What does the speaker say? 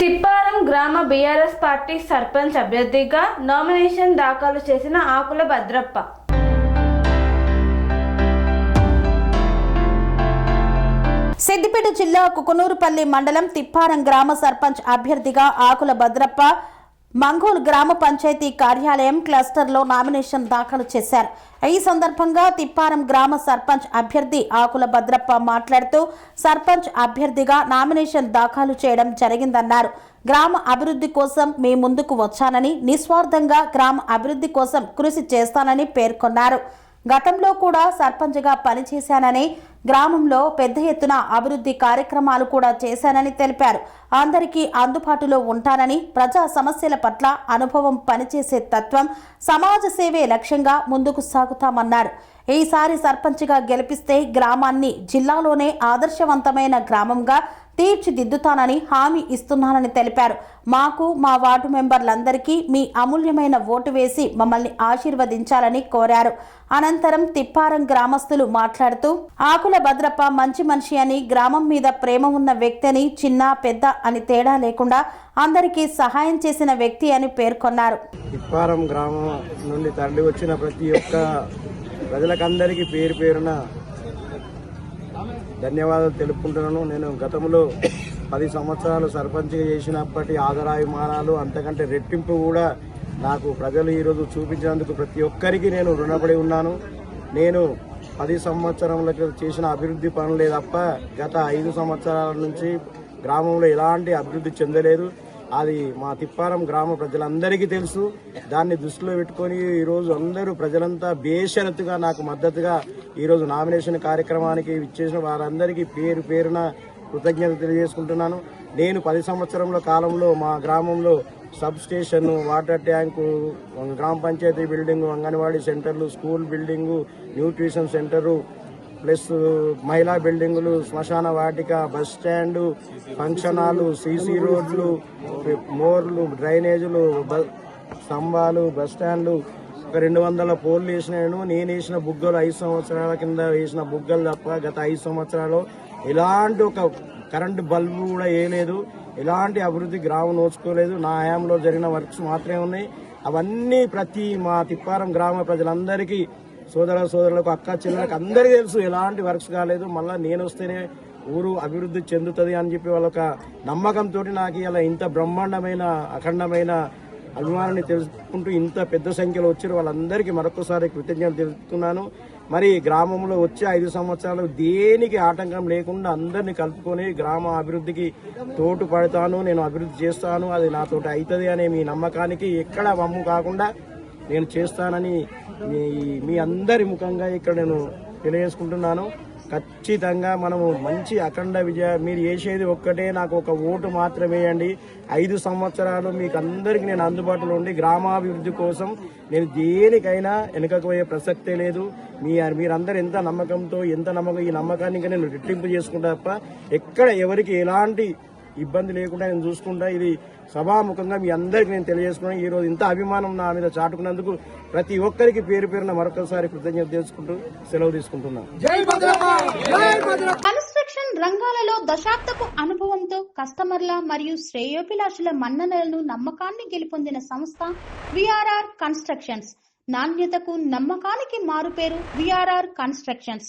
తిప్పారం గ్రామ BRS party sarpanch అభ్యర్థిగా nomination దాఖలు చేసిన ఆకుల భద్రప్ప. సిద్దిపేట జిల్లా కుకునూరుపల్లి మండలం తిప్పారం గ్రామ సర్పంచ్ అభ్యర్థిగా ఆకుల భద్రప్ప మంగోల్ గ్రామ పంచాయతీ కార్యాలయం క్లస్టర్లో నామినేషన్ దాఖలు చేశారు. ఈ సందర్భంగా తిప్పారం గ్రామ సర్పంచ్ అభ్యర్థి ఆకుల భద్రప్ప మాట్లాడుతూ సర్పంచ్ అభ్యర్థిగా నామినేషన్ దాఖలు చేయడం జరిగిందన్నారు. గ్రామ అభివృద్ధి కోసం మీ ముందుకు వచ్చానని నిస్వార్థంగా గ్రామ అభివృద్ధి కోసం కృషి చేస్తానని పేర్కొన్నారు. గతంలో కూడా సర్పంచ్గా పనిచేశానని గ్రామంలో పెద్ద ఎత్తున అభివృద్ధి కార్యక్రమాలు కూడా చేశానని తెలిపారు. అందరికీ అందుబాటులో ఉంటానని ప్రజా సమస్యల పట్ల అనుభవం పనిచేసే తత్వం సమాజ సేవే లక్ష్యంగా ముందుకు సాగుతామన్నారు. ఈసారి సర్పంచ్గా గెలిపిస్తే గ్రామాన్ని జిల్లాలోనే ఆదర్శవంతమైన గ్రామంగా తీర్చిదిద్దుతానని హామీ ఇస్తున్నానని తెలిపారు. మాకు మా వార్డు మెంబర్లందరికీ మీ అమూల్యమైన ఓటు వేసి మమ్మల్ని ఆశీర్వదించాలని కోరారు. అనంతరం తిప్పారం గ్రామస్తులు మాట్లాడుతూ ఆకుల భద్రప్ప మంచి మనిషి అని గ్రామం మీద ప్రేమ ఉన్న వ్యక్తి అని చిన్న పెద్ద అని తేడా లేకుండా అందరికీ సహాయం చేసిన వ్యక్తి అని పేర్కొన్నారు. తిప్పారం గ్రామం నుండి తరలి వచ్చిన ప్రతి ఒక్క ప్రజలకందరికీ పేరు పేరున ధన్యవాదాలు తెలుపుకుంటున్నాను. నేను గతంలో పది సంవత్సరాలు సర్పంచ్గా చేసినప్పటి ఆదరాభిమానాలు అంతకంటే రెట్టింపు కూడా నాకు ప్రజలు ఈరోజు చూపించినందుకు ప్రతి ఒక్కరికి నేను రుణపడి ఉన్నాను. నేను పది సంవత్సరములకు చేసిన అభివృద్ధి పనులే తప్ప గత ఐదు సంవత్సరాల నుంచి గ్రామంలో ఎలాంటి అభివృద్ధి చెందలేదు. అది మా తిప్పారం గ్రామ ప్రజలందరికీ తెలుసు. దాన్ని దృష్టిలో పెట్టుకొని ఈరోజు అందరూ ప్రజలంతా బేషరతుగా నాకు మద్దతుగా ఈరోజు నామినేషన్ కార్యక్రమానికి ఇచ్చేసిన వారందరికీ పేరు పేరున కృతజ్ఞత తెలియజేసుకుంటున్నాను. నేను పది సంవత్సరంలో కాలంలో మా గ్రామంలో సబ్ స్టేషన్ వాటర్ ట్యాంకు గ్రామ పంచాయతీ బిల్డింగ్ అంగన్వాడీ సెంటర్లు school building nutrition centre plus మహిళా బిల్డింగులు శ్మశాన వాటిక bus stand function hall CC రోడ్లు మోర్లు డ్రైనేజీలు బ- స్తంభాలు బస్ స్టాండ్లు. ఒక రెండు వందల పోర్లు వేసినాను. నేను వేసిన బుగ్గలు ఐదు సంవత్సరాల కింద వేసిన బుగ్గలు తప్ప గత ఐదు సంవత్సరాలు ఎలాంటి ఒక కరెంటు బల్బు కూడా వేయలేదు. ఎలాంటి అభివృద్ధి గ్రామం నోచుకోలేదు. నా హయాంలో జరిగిన వర్క్స్ మాత్రమే ఉన్నాయి. అవన్నీ ప్రతి మా తిప్పారం గ్రామ ప్రజలందరికీ సోదర సోదరులకు అక్క చెల్లెలకు అందరికీ తెలుసు ఎలాంటి వర్క్స్ కాలేదు. మళ్ళీ నేను వస్తేనే ఊరు అభివృద్ధి చెందుతుంది అని చెప్పి వాళ్ళొక నమ్మకంతో నాకు ఇలా ఇంత బ్రహ్మాండమైన అఖండమైన అభిమానాన్ని తెలుసుకుంటూ ఇంత పెద్ద సంఖ్యలో వచ్చారు. వాళ్ళందరికీ మరొకసారి కృతజ్ఞతలు తెలుపుతున్నాను. మరి గ్రామంలో వచ్చే ఐదు సంవత్సరాలు దేనికి ఆటంకం లేకుండా అందరినీ కలుపుకొని గ్రామ అభివృద్ధికి తోటు పడతాను నేను అభివృద్ధి చేస్తాను అది నాతోటి అవుతుంది అనే మీ నమ్మకానికి ఎక్కడ వమ్ము కాకుండా నేను చేస్తానని మీ అందరి ముఖంగా ఇక్కడ నేను తెలియజేసుకుంటున్నాను. ఖచ్చితంగా మనము మంచి అఖండ విజయ మీరు చేసేది ఒక్కటే నాకు ఒక ఓటు మాత్రమేయండి ఐదు సంవత్సరాలు మీకు అందరికి నేను అందుబాటులో ఉండి గ్రామాభివృద్ధి కోసం నేను దేనికైనా వెనుకపోయే ప్రసక్తే లేదు. మీ మీరందరూ ఎంత నమ్మకంతో ఎంత నమ్మకం ఈ నమ్మకాన్ని ఇంకా నేను రెట్టింపు చేసుకుంటా తప్ప ఎక్కడ ఎవరికి ఎలాంటి ఇబ్బంది లేకుండా నేను చూసుకుంటా. ఇది సభాముఖంగా మీ అందరికి నేను తెలియజేసుకున్నాను ఈ రోజు ఇంత అభిమానం నా మీద చాటుకున్నందుకు ప్రతి ఒక్కరికి పేరు పేరున మరొకసారి కృతజ్ఞత తెలుసుకుంటూ సెలవు తీసుకుంటున్నాను కన్స్ట్రక్షన్ రంగాలలో దశాబ్దపు అనుభవంతో కస్టమర్ల మరియు శ్రేయోభిలాషుల మన్ననలను నమ్మకాన్ని గెలుపొందిన సంస్థ విఆర్ఆర్ కన్స్ట్రక్షన్స్. నాణ్యతకు నమ్మకానికి మారుపేరు VRR constructions.